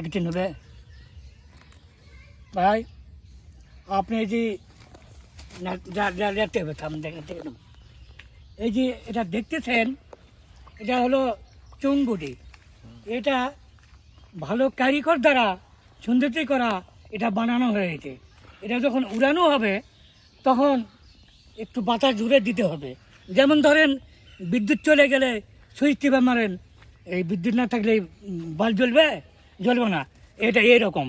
একটি নেবে। ভাই, আপনি এই যে দেখতে হবে নেব। এই যে এটা দেখতেছেন, এটা হলো চুঙ্গুটি। এটা ভালো কারিগর দ্বারা সুন্দরী করা এটা বানানো হয়েছে। এটা যখন উড়ানো হবে, তখন একটু বাতাস জুড়ে দিতে হবে। যেমন ধরেন, বিদ্যুৎ চলে গেলে সুইচ টিপে মারেন, এই বিদ্যুৎ না থাকলে বাল জ্বলবে? জ্বলবে না। এটা এরকম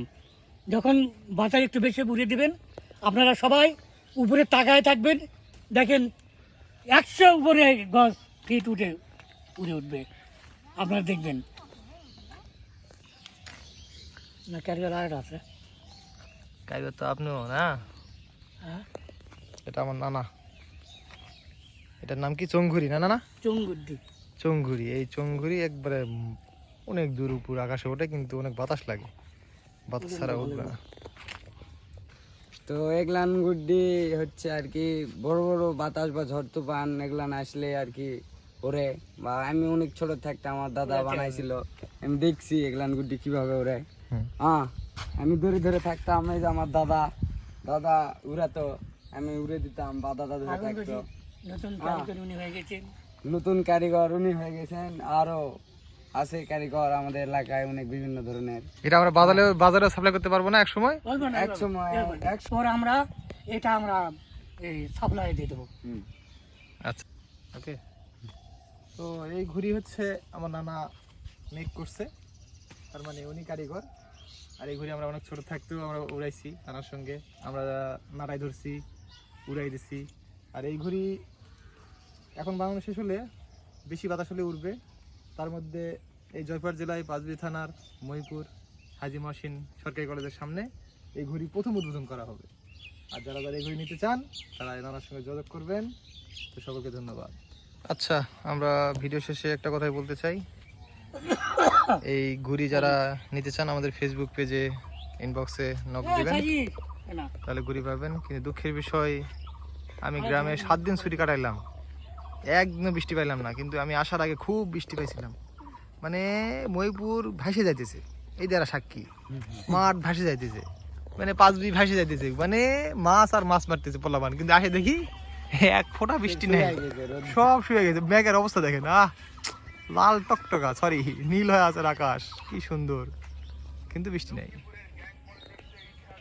যখন বাতাস একটু বেশি উড়ে দেবেন আপনারা সবাই উপরে তাকায় থাকবেন। দেখেন একশো উপরে গছ ফিট উঠে উড়ে উঠবে। আপনারা দেখবেন। না ক্যারিয়ার আর আছে। কারিগর তো আপনিও না? হ্যাঁ? এটা আমার নানা। এটার নাম কি? চঙ্গুরি না না চুঙ্গুড্ডি চঙ্গুরি এই চঙ্গুরি একবারে অনেক দূর উপর আকাশে ওঠে কিন্তু অনেক বাতাস লাগে। বাতাস ছাড়া উঠবে না। তো এগলান গুড্ডি হচ্ছে আর কি বড় বড় বাতাস বা ঝড় তুফান এগলান আসলে আর কি ওরে বা আমি অনেক ছোট থাকতে আমার দাদা বানাইছিল। আমি দেখছি এগলান গুড্ডি কীভাবে ওরে। হ্যাঁ আমি ধরে ধরে থাকতাম এই যে আমার দাদা দাদা উড়াতো আমি উড়ে দিতাম বা দাদা ধরে থাকতো। নতুন কারিগর উনি হয়ে গেছেন। নতুন কারিগর উনি হয়ে গেছেন আরও আছে কারিগর আমাদের এলাকায় অনেক বিভিন্ন ধরনের। এটা আমরা বাজারে বাজারে সাপ্লাই করতে পারব না এক সময় এক সময় এক পর আমরা এটা আমরা এই সাপ্লাই দিয়ে দেবো। আচ্ছা। ওকে। তো এই ঘুড়ি হচ্ছে আমার নানা মেক করছে। তার মানে উনি কারিগর। আর এই ঘুড়ি আমরা অনেক ছোট থাকতেও আমরা উড়াইছি নানার সঙ্গে। আমরা নাড়াই ধরছি উড়াই দিছি। আর এই ঘুড়ি এখন বানানো শেষ হলে বেশি বাতাস হলে উড়বে। তার মধ্যে এই জয়পুর জেলায় পাঁচবি থানার মহিপুর হাজি মহসিন সরকারি কলেজের সামনে এই ঘুড়ি প্রথম উদ্বোধন করা হবে। আর যারা যারা এই ঘড়ি নিতে চান তারা এনার সঙ্গে যোগাযোগ করবেন। তো সকলকে ধন্যবাদ। আচ্ছা আমরা ভিডিও শেষে একটা কথাই বলতে চাই। এই ঘুড়ি যারা নিতে চান আমাদের ফেসবুক পেজে ইনবক্সে নক হ্যাঁ, দিবেন। তাহলে ঘুড়ি পাবেন। কিন্তু দুঃখের বিষয় আমি গ্রামে সাত দিন ছুটি কাটাইলাম। একদিনও বৃষ্টি পাইলাম না কিন্তু আমি আসার আগে খুব বৃষ্টি পাইছিলাম। মানে মহিপুর ভাসে যাইতেছে এই যারা সাক্ষী। মাঠ ভাসে যাইতেছে মানে পাঁচ বি ভাসে যাইতেছে মানে মাছ আর মাছ মারতেছে পোলাবান কিন্তু আসে দেখি এক ফোঁটা বৃষ্টি নেই সব শুয়ে গেছে মেঘের অবস্থা দেখেন আহ! লাল টকটকা সরি নীল হয়ে আছে আকাশ কি সুন্দর। কিন্তু বৃষ্টি নেই।